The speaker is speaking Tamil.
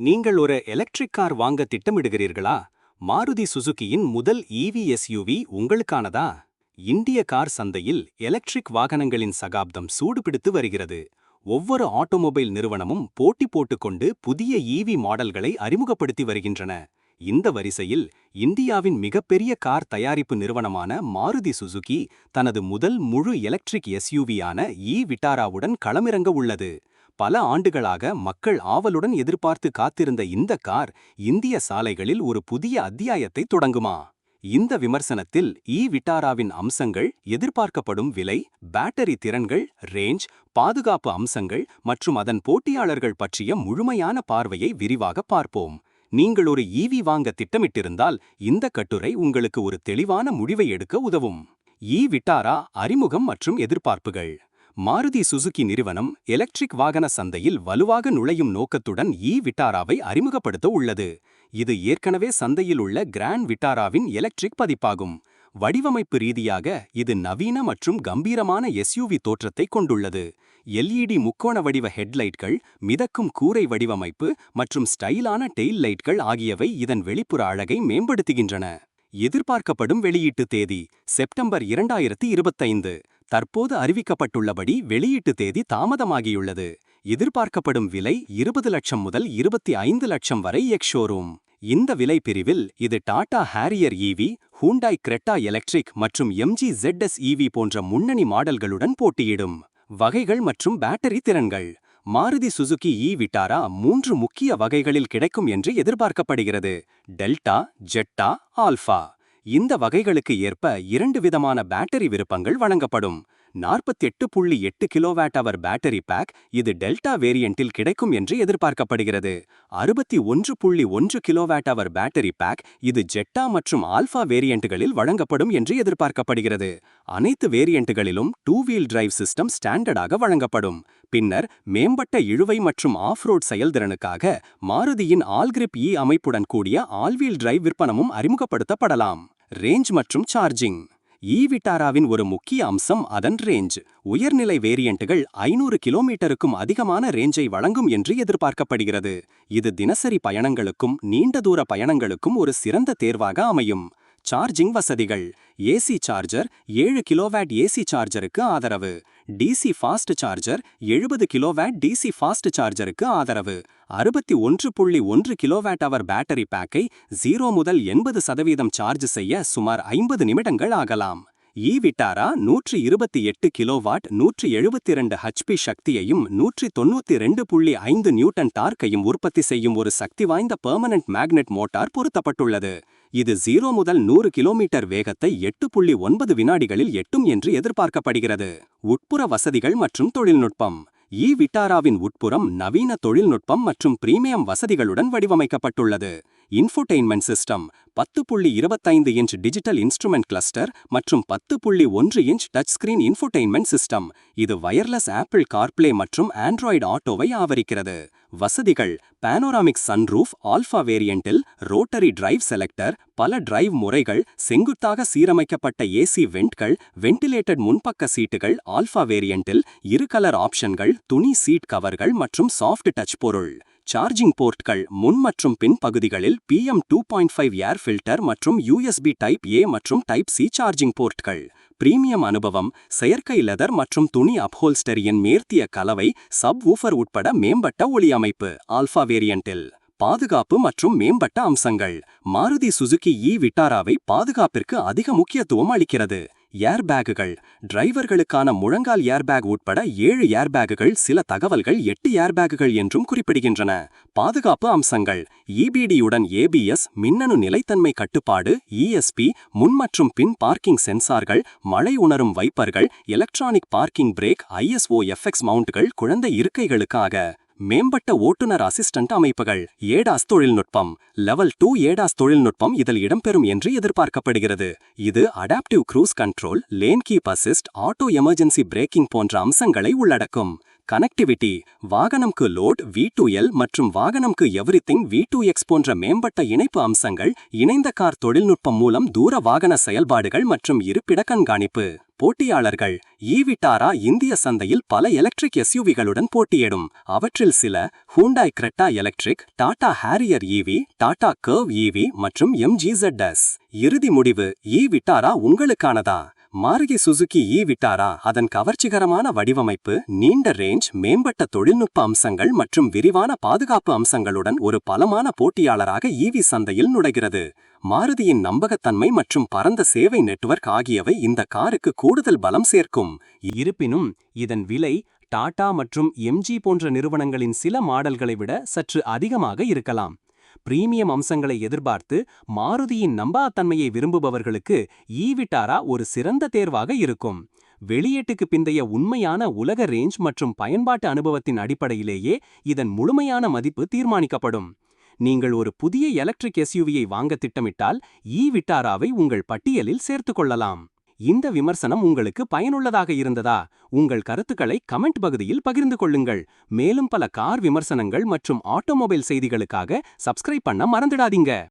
நீங்கள் ஒரு எலக்ட்ரிக் கார் வாங்க திட்டமிடுகிறீர்களா? மாருதி சுசுகியின் முதல் இவிஎஸ்யூவி உங்களுக்கானதா? இந்திய கார் சந்தையில் எலக்ட்ரிக் வாகனங்களின் சகாப்தம் சூடுபிடித்து வருகிறது. ஒவ்வொரு ஆட்டோமொபைல் நிறுவனமும் போட்டி போட்டுக்கொண்டு புதிய இவி மாடல்களை அறிமுகப்படுத்தி வருகின்றன. இந்த வரிசையில் இந்தியாவின் மிகப்பெரிய கார் தயாரிப்பு நிறுவனமான மாருதி சுசுகி தனது முதல் முழு எலக்ட்ரிக் எஸ்யூவியான இ விட்டாராவுடன் களமிறங்க உள்ளது. பல ஆண்டுகளாக மக்கள் ஆவலுடன் எதிர்பார்த்து காத்திருந்த இந்த கார் இந்திய சாலைகளில் ஒரு புதிய அத்தியாயத்தை தொடங்குமா? இந்த விமர்சனத்தில் இ விட்டாராவின் அம்சங்கள் எதிர்பார்க்கப்படும் விலை பேட்டரி திறன்கள் ரேஞ்ச் பாதுகாப்பு அம்சங்கள் மற்றும் அதன் போட்டியாளர்கள் பற்றிய முழுமையான பார்வையை விரிவாக பார்ப்போம். நீங்கள் ஒரு ஈவி வாங்க திட்டமிட்டிருந்தால் இந்த கட்டுரை உங்களுக்கு ஒரு தெளிவான முடிவை எடுக்க உதவும். இ விட்டாரா அறிமுகம் மற்றும் எதிர்பார்ப்புகள். மாருதி சுசுகி நிறுவனம் எலக்ட்ரிக் வாகன சந்தையில் வலுவாக நுழையும் நோக்கத்துடன் இ விட்டாராவை அறிமுகப்படுத்த உள்ளது. இது ஏற்கனவே சந்தையில் உள்ள கிராண்ட் விட்டாராவின் எலக்ட்ரிக் பதிப்பாகும். வடிவமைப்பு ரீதியாக இது நவீன மற்றும் கம்பீரமான எஸ்யூவி தோற்றத்தை கொண்டுள்ளது. எல்இடி முக்கோண வடிவ ஹெட்லைட்கள் மிதக்கும் கூரை வடிவமைப்பு மற்றும் ஸ்டைலான டெயில் லைட்கள் ஆகியவை இதன் வெளிப்புற அழகை மேம்படுத்துகின்றன. எதிர்பார்க்கப்படும் வெளியீட்டு தேதி செப்டம்பர் இரண்டாயிரத்தி இருபத்தைந்து. தற்போது அறிவிக்கப்பட்டுள்ளபடி வெளியீட்டு தேதி தாமதமாகியுள்ளது. எதிர்பார்க்கப்படும் விலை இருபது லட்சம் முதல் இருபத்தி ஐந்து லட்சம் வரை எக்ஷோரூம் இந்த விலை பிரிவில் இது Tata Harrier EV Hyundai Creta electric மற்றும் எம்ஜி ஜெட்எஸ் ஈவி போன்ற முன்னணி மாடல்களுடன் போட்டியிடும். வகைகள் மற்றும் பேட்டரி திறன்கள். மாருதி சுசுகி இ விட்டாரா மூன்று முக்கிய வகைகளில் கிடைக்கும் என்று எதிர்பார்க்கப்படுகிறது. Delta Zeta Alpha. இந்த வகைகளுக்கு ஏற்ப இரண்டு விதமான பேட்டரி விருப்பங்கள் வழங்கப்படும். நாற்பத்தெட்டு புள்ளி எட்டு கிலோவேட் அவர் பேட்டரி பேக் இது டெல்டா வேரியண்டில் கிடைக்கும் என்று எதிர்பார்க்கப்படுகிறது. அறுபத்தி ஒன்று புள்ளி ஒன்று கிலோவேட் அவர் பேட்டரி பேக் இது ஜெட்டா மற்றும் ஆல்ஃபா வேரியண்ட்டுகளில் வழங்கப்படும் என்று எதிர்பார்க்கப்படுகிறது. அனைத்து வேரியண்ட்டுகளிலும் டூ வீல் டிரைவ் சிஸ்டம் ஸ்டாண்டர்டாக வழங்கப்படும். பின்னர் மேம்பட்ட இழுவை மற்றும் ஆஃப் ரோட் செயல்திறனுக்காக மாருதியின் ஆல்கிரிப் இ அமைப்புடன் கூடிய ஆல்வீல் டிரைவ் விற்பனமும் அறிமுகப்படுத்தப்படலாம். ரேஞ்ச் மற்றும் சார்ஜிங் ஈவிட்டாராவின் விட்டாராவின் ஒரு முக்கிய அம்சம் அதன் ரேஞ்ச் உயர்நிலை வேரியண்ட்டுகள் ஐநூறு கிலோமீட்டருக்கும் அதிகமான ரேஞ்சை வழங்கும் என்று எதிர்பார்க்கப்படுகிறது. இது தினசரி பயணங்களுக்கும் நீண்ட தூர பயணங்களுக்கும் ஒரு சிறந்த தேர்வாக அமையும். சார்ஜிங் வசதிகள். ஏசி சார்ஜர் ஏழு கிலோவேட் ஏசி சார்ஜருக்கு ஆதரவு. டிசி ஃபாஸ்ட் சார்ஜர் எழுபது கிலோவேட் டிசி ஃபாஸ்ட் சார்ஜருக்கு ஆதரவு. அறுபத்தி ஒன்று புள்ளி ஒன்று கிலோவேட் அவர் பேட்டரி பேக்கை ஜீரோ முதல் எண்பது சதவீதம் சார்ஜ் செய்ய சுமார் ஐம்பது நிமிடங்கள் ஆகலாம். இ விட்டாரா நூற்றி இருபத்தி எட்டு கிலோவாட் நூற்றி எழுபத்தி இரண்டு ஹச்பி சக்தியையும் நூற்றி தொண்ணூற்றி ரெண்டு புள்ளி ஐந்து நியூட்டன் டார்க்கையும் உற்பத்தி செய்யும் ஒரு சக்தி வாய்ந்த பெர்மனன்ட் மேக்னெட் மோட்டார் பொருத்தப்பட்டுள்ளது. இது ஜீரோ முதல் நூறு கிலோமீட்டர் வேகத்தை எட்டு புள்ளி ஒன்பது வினாடிகளில் எட்டும் என்று எதிர்பார்க்கப்படுகிறது. உட்புற வசதிகள் மற்றும் தொழில்நுட்பம். இ விட்டாராவின் உட்புறம் நவீன தொழில்நுட்பம் மற்றும் பிரீமியம் வசதிகளுடன் வடிவமைக்கப்பட்டுள்ளது. இன்ஃபோடெயின்மெண்ட் சிஸ்டம் பத்து புள்ளி இருபத்தைந்து இன்ச் டிஜிட்டல் இன்ஸ்ட்ருமெண்ட் கிளஸ்டர் மற்றும் பத்து புள்ளி ஒன்று inch touch screen infotainment system. இது வயர்லெஸ் ஆப்பிள் கார்ப்ளே மற்றும் ஆண்ட்ராய்டு ஆட்டோவை ஆவரிக்கிறது. வசதிகள் பானோராமிக் சன்ரூஃப் ஆல்ஃபா வேரியண்டில் ரோட்டரி டிரைவ் செலக்டர் பல டிரைவ் முறைகள் செங்குத்தாக சீரமைக்கப்பட்ட ஏசி வெண்ட்கள் வெண்டிலேட்டட் முன்பக்க சீட்டுகள் ஆல்ஃபா வேரியண்டில் இரு கலர் ஆப்ஷன்கள் துணி சீட் கவர்கள் மற்றும் சாஃப்ட் டச் பொருள். சார்ஜிங் போர்ட்கள் முன் மற்றும் பின் பகுதிகளில் PM two point five air filter மற்றும் யூஎஸ்பி டைப் ஏ மற்றும் டைப் சி சார்ஜிங் போர்ட்கள் பிரீமியம் அனுபவம் செயற்கை லெதர் மற்றும் துணி அப்ஹோல்ஸ்டரியின் மேர்த்திய கலவை சப் ஊஃபர் உட்பட மேம்பட்ட ஒளி அமைப்பு ஆல்ஃபா வேரியண்டில் பாதுகாப்பு மற்றும் மேம்பட்ட அம்சங்கள். மாருதி சுசுகி இ விட்டாராவை பாதுகாப்பிற்கு அதிக முக்கியத்துவம் அளிக்கிறது. ஏர்பேக்குகள். டிரைவர்களுக்கான முழங்கால் ஏர்பேக் உட்பட ஏழு ஏர்பேக்குகள் சில தகவல்கள் எட்டு ஏர்பேக்குகள் என்றும் குறிப்பிடுகின்றன. பாதுகாப்பு அம்சங்கள். இபிடியுடன் ஏபிஎஸ் மின்னணு நிலைத்தன்மை கட்டுப்பாடு இஎஸ்பி முன் மற்றும் பின் பார்க்கிங் சென்சார்கள் மழை உணரும் வைப்பர்கள் electronic parking brake ISO FX மவுண்ட்கள் குழந்தை இருக்கைகளுக்காக. மேம்பட்ட ஓட்டுநர் அசிஸ்டன்ட் அமைப்புகள் ஏடாஸ் தொழில்நுட்பம். லெவல் டூ ஏடாஸ் தொழில்நுட்பம் இதில் இடம்பெறும் என்று எதிர்பார்க்கப்படுகிறது. இது adaptive cruise control lane keep assist auto emergency braking போன்ற அம்சங்களை உள்ளடக்கும். கனெக்டிவிட்டி வாகனம்க்கு லோட் வி டூ எல் மற்றும் வாகனம்க்கு எவ்ரிதிங் வி டூ எக்ஸ் போன்ற மேம்பட்ட இணைப்பு அம்சங்கள் இணைந்த கார் தொழில்நுட்பம் மூலம் தூர வாகன செயல்பாடுகள் மற்றும் இருப்பிட கண்காணிப்பு போட்டியாளர்கள் ஈவிட்டாரா இந்திய சந்தையில் பல எலக்ட்ரிக் எஸ்யூவிகளுடன் போட்டியிடும். அவற்றில் சில Hyundai Creta electric Tata Harrier EV Tata Curvv EV மற்றும் எம்ஜிசெட்எஸ் இறுதி முடிவு ஈவிட்டாரா உங்களுக்கானதா? மாருதி சுசுகி ஈ விட்டாரா? அதன் கவர்ச்சிகரமான வடிவமைப்பு நீண்ட ரேஞ்ச் மேம்பட்ட தொழில்நுட்ப அம்சங்கள் மற்றும் விரிவான பாதுகாப்பு அம்சங்களுடன் ஒரு பலமான போட்டியாளராக ஈவி சந்தையில் நுழைகிறது. மாருதியின் நம்பகத்தன்மை மற்றும் பரந்த சேவை நெட்வொர்க் ஆகியவை இந்த காருக்கு கூடுதல் பலம் சேர்க்கும். இருப்பினும் இதன் விலை டாடா மற்றும் எம்ஜி போன்ற நிறுவனங்களின் சில மாடல்களை விட சற்று அதிகமாக இருக்கலாம். பிரீமியம் அம்சங்களை எதிர்பார்த்து மாருதியின் நம்பாத்தன்மையை விரும்புபவர்களுக்கு ஈவிட்டாரா ஒரு சிறந்த தேர்வாக இருக்கும். வெளியீட்டுக்கு பிந்தைய உண்மையான உலக ரேஞ்ச் மற்றும் பயன்பாட்டு அனுபவத்தின் அடிப்படையிலேயே இதன் முழுமையான மதிப்பு தீர்மானிக்கப்படும். நீங்கள் ஒரு புதிய எலக்ட்ரிக் எஸ்யூவியை வாங்க திட்டமிட்டால் ஈ விட்டாராவை உங்கள் பட்டியலில் சேர்த்துக் கொள்ளலாம். இந்த விமர்சனம் உங்களுக்கு பயனுள்ளதாக இருந்ததா? உங்கள் கருத்துக்களை கமெண்ட் பகுதியில் பகிர்ந்து கொள்ளுங்கள். மேலும் பல கார் விமர்சனங்கள் மற்றும் ஆட்டோமொபைல் செய்திகளுக்காக சப்ஸ்கிரைப் பண்ண மறந்துடாதீங்க.